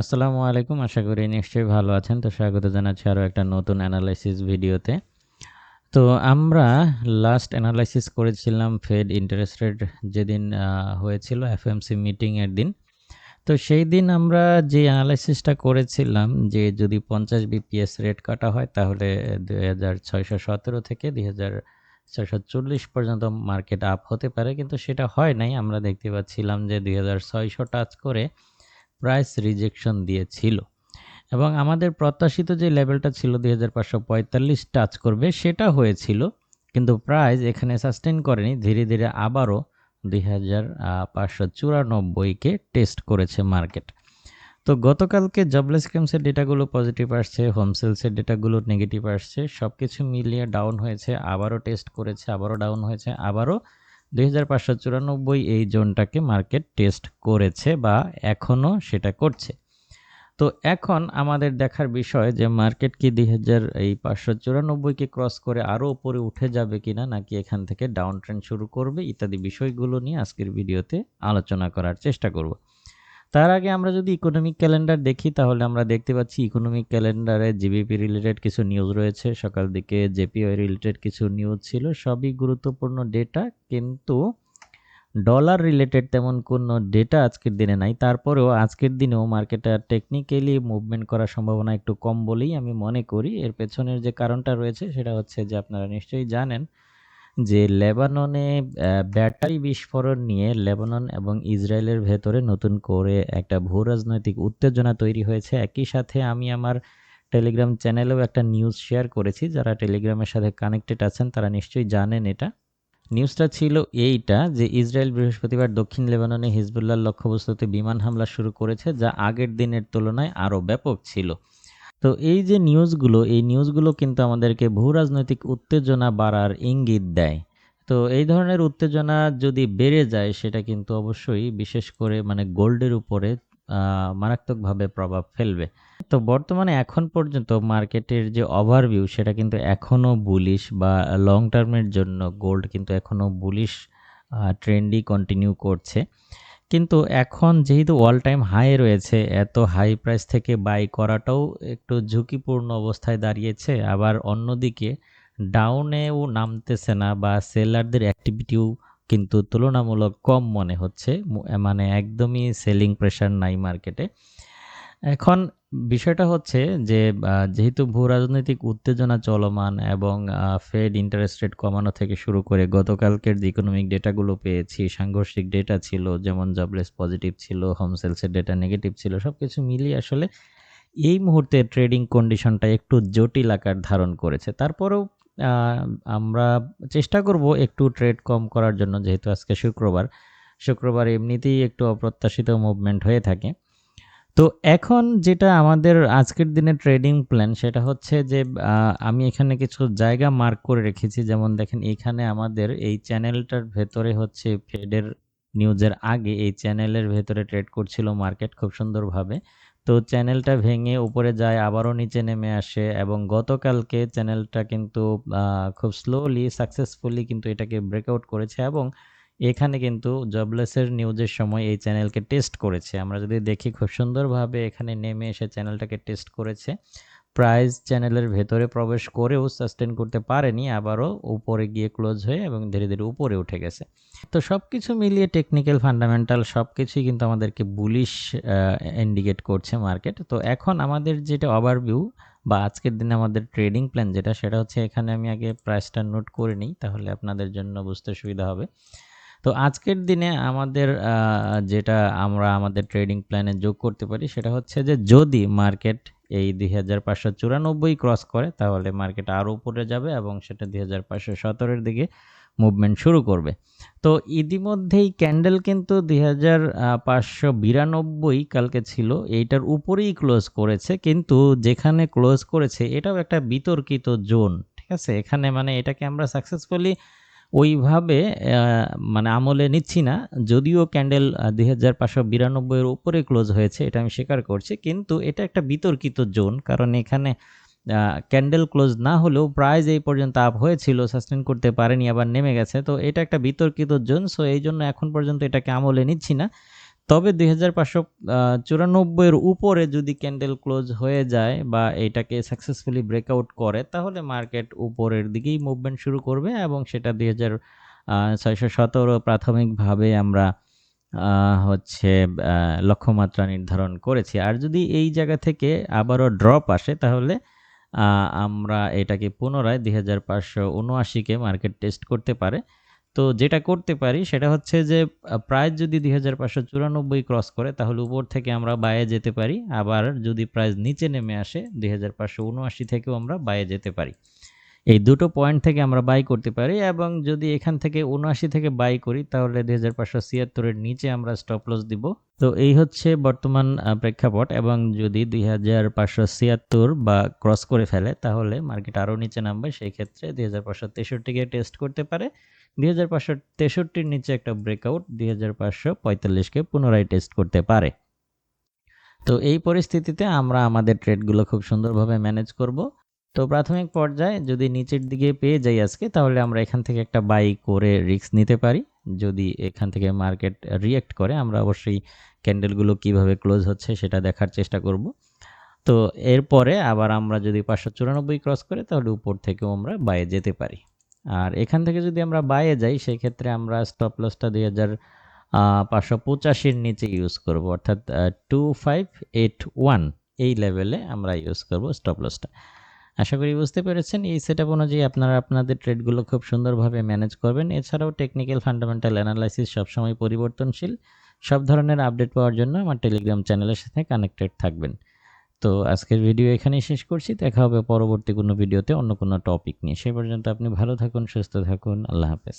আসসালামু আলাইকুম। আশা করি নিশ্চয়ই ভালো আছেন। তো স্বাগত জানাচ্ছি আরও একটা নতুন অ্যানালাইসিস ভিডিওতে তো আমরা লাস্ট অ্যানালাইসিস করেছিলাম ফেড ইন্টারেস্ট রেট যেদিন হয়েছিল এফএমসি মিটিংয়ের দিন। তো সেই দিন আমরা যে অ্যানালাইসিসটা করেছিলাম, যে যদি পঞ্চাশ বিপিএস রেট কাটা হয়, তাহলে দুই হাজার ছয়শো সতেরো থেকে দুই হাজার ছয়শো চল্লিশ পর্যন্ত মার্কেট আপ হতে পারে। কিন্তু সেটা হয় নাই। আমরা দেখতে পাচ্ছিলাম যে দুই হাজার ছয়শো টাচ করে প্রাইস রিজেকশন দিয়েছিল। এবং আমাদের প্রত্যাশিত যে লেভেলটা ছিল দুই হাজার পাঁচশো পঁয়তাল্লিশ টাচ করবে, সেটা হয়েছিল, কিন্তু প্রাইস এখানে সাস্টেন করেনি। ধীরে ধীরে আবারও দুই চুরানব্বইকে টেস্ট করেছে মার্কেট তো গতকালকে জবলেস ক্লেমসের ডেটাগুলো পজিটিভ আসছে হোম সেলসের ডেটাগুলো নেগেটিভ আসছে সব কিছু মিলিয়ে ডাউন হয়েছে, আবারও টেস্ট করেছে, আবারও ডাউন হয়েছে, আবারও দুই হাজার পাঁচশো চুরানব্বই এই জোনটাকে মার্কেট টেস্ট করেছে বা এখনও সেটা করছে। তো এখন আমাদের দেখার বিষয় যে মার্কেট কি দুই হাজার এই পাঁচশো চুরানব্বইকে ক্রস করে আরও উপরে উঠে যাবে কি না নাকি এখান থেকে ডাউন ট্রেন্ড শুরু করবে, ইত্যাদি বিষয়গুলো নিয়ে আজকের ভিডিওতে আলোচনা করার চেষ্টা করব। তার আগে আমরা যদি ইকোনমিক ক্যালেন্ডার দেখি, তাহলে আমরা দেখতে পাচ্ছি ইকোনমিক ক্যালেন্ডারে জিবিপি রিলেটেড কিছু নিউজ রয়েছে। সকাল দিকে জেপিওয়াই রিলেটেড কিছু নিউজ ছিল। সবই গুরুত্বপূর্ণ ডেটা কিন্তু ডলার রিলেটেড তেমন কোনো ডেটা আজকের দিনে নাই। তারপরেও আজকের দিনেও মার্কেটে টেকনিক্যালি মুভমেন্ট করার সম্ভাবনা একটু কম বলেই আমি মনে করি। এর পেছনের যে কারণটা রয়েছে, সেটা হচ্ছে যে আপনারা নিশ্চয়ই জানেন যে লেবাননে ব্যাটারি বিস্ফোরণ নিয়ে লেবানন এবং ইসরায়েলের ভেতরে নতুন করে একটা ভূ রাজনৈতিক উত্তেজনা তৈরি হয়েছে। একই সাথে আমি আমার টেলিগ্রাম চ্যানেলেও একটা নিউজ শেয়ার করেছি। যারা টেলিগ্রামের সাথে কানেক্টেড আছেন, তারা নিশ্চয়ই জানেন এটা। নিউজটা ছিল এইটা যে ইসরায়েল বৃহস্পতিবার দক্ষিণ লেবাননে হিজবুল্লাহর লক্ষ্যবস্তুতে বিমান হামলা শুরু করেছে, যা আগের দিনের তুলনায় আরও ব্যাপক ছিল। তো এই যে নিউজগুলো, এই নিউজগুলো কিন্তু আমাদেরকে ভূ রাজনৈতিক উত্তেজনা বাড়ার ইঙ্গিত দেয়। তো এই ধরনের উত্তেজনা যদি বেড়ে যায়, সেটা কিন্তু অবশ্যই বিশেষ করে মানে গোল্ডের উপরে মারাত্মকভাবে প্রভাব ফেলবে। তো বর্তমানে এখন পর্যন্ত মার্কেটের যে ওভারভিউ সেটা কিন্তু এখনও বুলিশ বা লং টার্মের জন্য গোল্ড কিন্তু এখনও বুলিশ ট্রেন্ডই কন্টিনিউ করছে। কিন্তু এখন যেহেতু অল টাইম হাই রয়েছে, এত হাই প্রাইস থেকে বাই করাটাও একটু ঝুঁকিপূর্ণ অবস্থায় দাঁড়িয়েছে। আবার অন্যদিকে ডাউনেও নামতেছে না বা সেলারদের অ্যাক্টিভিটিও কিন্তু তুলনামূলক কম মনে হচ্ছে মানে একদমই সেলিং প্রেশার নাই মার্কেটে এখন বিষয়টা হচ্ছে যে যেহেতু ভূ রাজনৈতিক উত্তেজনা চলমান এবং ফেড ইন্টারেস্ট রেট কমানো থেকে শুরু করে গতকালকের যে ইকোনমিক ডেটাগুলো পেয়েছি, সাংঘর্ষিক ডেটা ছিল, যেমন জবলেস পজিটিভ ছিল হোম সেলসের ডেটা নেগেটিভ ছিল সব কিছু মিলিয়ে আসলে এই মুহূর্তে ট্রেডিং কন্ডিশনটা একটু জটিল আকার ধারণ করেছে। তারপরেও আমরা চেষ্টা করব একটু ট্রেড কম করার জন্য, যেহেতু আজকে শুক্রবার। শুক্রবার এমনিতেই একটু অপ্রত্যাশিত মুভমেন্ট হয়ে থাকে। তো এখন যেটা আমাদের আজকের দিনে ট্রেডিং প্ল্যান সেটা হচ্ছে যে আমি এখানে কিছু জায়গা মার্ক করে রেখেছি। যেমন দেখেন, এখানে আমাদের এই চ্যানেলটার ভেতরে হচ্ছে ফেডের নিউজের আগে এই চ্যানেলের ভেতরে ট্রেড করছিল মার্কেট খুব সুন্দরভাবে। তো চ্যানেলটা ভেঙে উপরে যায়, আবারও নিচে নেমে আসে এবং গতকালকে চ্যানেলটা কিন্তু খুব স্লোলি সাকসেসফুলি কিন্তু এটাকে ব্রেকআউট করেছে এবং এখানে কিন্তু জবলেসের নিউজের সময় এই চ্যানেলকে টেস্ট করেছে। আমরা যদি দেখি খুব সুন্দরভাবে এখানে নেমে এসে চ্যানেলটাকে টেস্ট করেছে। প্রাইজ চ্যানেলের ভেতরে প্রবেশ করেও সাস্টেন করতে পারেনি, আবারও উপরে গিয়ে ক্লোজ হয়ে এবং ধীরে ধীরে উপরে উঠে গেছে। তো সব কিছু মিলিয়ে টেকনিক্যাল ফান্ডামেন্টাল সব কিছুই কিন্তু আমাদেরকে বুলিশ ইন্ডিকেট করছে মার্কেট তো এখন আমাদের যেটা ওভারভিউ বা আজকের দিনে আমাদের ট্রেডিং প্ল্যান যেটা, সেটা হচ্ছে এখানে আমি আগে প্রাইসটা নোট করে নিই, তাহলে আপনাদের জন্য বুঝতে সুবিধা হবে। তো আজকের দিনে আমাদের যেটা আমরা আমাদের ট্রেডিং প্ল্যানে যোগ করতে পারি সেটা হচ্ছে যে যদি মার্কেট এই দুই হাজার পাঁচশো চুরানব্বই ক্রস করে, তাহলে মার্কেট আরও উপরে যাবে এবং সেটা দুই হাজার পাঁচশো সতেরোর দিকে মুভমেন্ট শুরু করবে। তো ইতিমধ্যেই ক্যান্ডেল কিন্তু দুই হাজার পাঁচশো বিরানব্বই কালকে ছিল, এইটার উপরেই ক্লোজ করেছে, কিন্তু যেখানে ক্লোজ করেছে এটাও একটা বিতর্কিত জোন ঠিক আছে? এখানে মানে এটাকে আমরা সাকসেসফুলি ওইভাবে মানে আমলে নিচ্ছি না। যদিও ক্যান্ডেল দুই হাজার পাঁচশো বিরানব্বইয়ের উপরে ক্লোজ হয়েছে, এটা আমি স্বীকার করছি। কিন্তু এটা একটা বিতর্কিত জোন, কারণ এখানে ক্যান্ডেল ক্লোজ না হলেও প্রায় এই পর্যন্ত আপ হয়েছিল সাস্টেন করতে পারেনি, আবার নেমে গেছে। তো এটা একটা বিতর্কিত জোন, সো এই জন্য এখন পর্যন্ত এটাকে আমলে নিচ্ছি না। তবে দুই হাজার পাঁচশো চুরানব্বইয়ের উপরে যদি ক্যান্ডেল ক্লোজ হয়ে যায় বা এটাকে সাকসেসফুলি ব্রেকআউট করে, তাহলে মার্কেট উপরের দিকেই মুভমেন্ট শুরু করবে এবং সেটা দুই হাজার ছয়শো সতেরো প্রাথমিকভাবে আমরা হচ্ছে লক্ষ্যমাত্রা নির্ধারণ করেছি। আর যদি এই জায়গা থেকে আবারও ড্রপ আসে, তাহলে আমরা এটাকে পুনরায় দুই হাজার পাঁচশো উনআশিকে মার্কেট টেস্ট করতে পারে। তো যেটা করতে পারি সেটা হচ্ছে যে প্রাইস যদি দুই হাজার পাঁচশো চুরানব্বই ক্রস করে, তাহলে উপর থেকে আমরা বায়ে যেতে পারি। আবার যদি প্রাইস নিচে নেমে আসে, দুই হাজার পাঁচশো উনআশি থেকেও আমরা বায়ে যেতে পারি। এই দুটো পয়েন্ট থেকে আমরা বাই করতে পারি এবং যদি এখান থেকে উনআশি থেকে বাই করি, তাহলে দুই হাজার পাঁচশো ছিয়াত্তরের নিচে আমরা স্টপ লস দিব। তো এই হচ্ছে বর্তমান প্রেক্ষাপট এবং যদি দুই হাজার পাঁচশো ছিয়াত্তর বা ক্রস করে ফেলে, তাহলে মার্কেট আরও নিচে নামবে। সেই ক্ষেত্রে দুই হাজার পাঁচশো তেষট্টিকে টেস্ট করতে পারে। দুই হাজার পাঁচশো তেষট্টির নিচে একটা ব্রেকআউট দুই হাজার পাঁচশো পঁয়তাল্লিশকে পুনরায় টেস্ট করতে পারে। তো এই পরিস্থিতিতে আমরা আমাদের ট্রেডগুলো খুব সুন্দরভাবে ম্যানেজ করব। তো প্রাথমিক পর্যায়ে যদি নিচের দিকে পেয়ে যাই আজকে, তাহলে আমরা এখান থেকে একটা বাই করে রিস্ক নিতে পারি। যদি এখান থেকে মার্কেট রিয়েক্ট করে, আমরা অবশ্যই ক্যান্ডেলগুলো কীভাবে ক্লোজ হচ্ছে সেটা দেখার চেষ্টা করব। তো এরপরে আবার আমরা যদি পাঁচশো চুরানব্বই ক্রস করে, তাহলে উপর থেকেও আমরা বাইয়ে যেতে পারি। আর এখান থেকে যদি আমরা বাইয়ে যাই সেই ক্ষেত্রে আমরা স্টপ লসটা দুই হাজার পাঁচশো পঁচাশির নিচে ইউজ করব। অর্থাৎ টু ফাইভ এইট ওয়ান এই লেভেলে আমরা ইউজ করব স্টপ লসটা আশা করি বুঝতে পেরেছেন। এই সেট আপ অনুযায়ী আপনারা আপনাদের ট্রেডগুলো খুব সুন্দরভাবে ম্যানেজ করবেন। এছাড়াও টেকনিক্যাল ফান্ডামেন্টাল অ্যানালাইসিস সবসময় পরিবর্তনশীল। সব ধরনের আপডেট পাওয়ার জন্য আমার টেলিগ্রাম চ্যানেলের সাথে কানেক্টেড থাকবেন। তো আজকের ভিডিও এখানেই শেষ করছি। দেখা হবে পরবর্তী কোনো ভিডিওতে অন্য কোনো টপিক নিয়ে। সে পর্যন্ত আপনি ভালো থাকুন, সুস্থ থাকুন। আল্লাহ হাফেজ।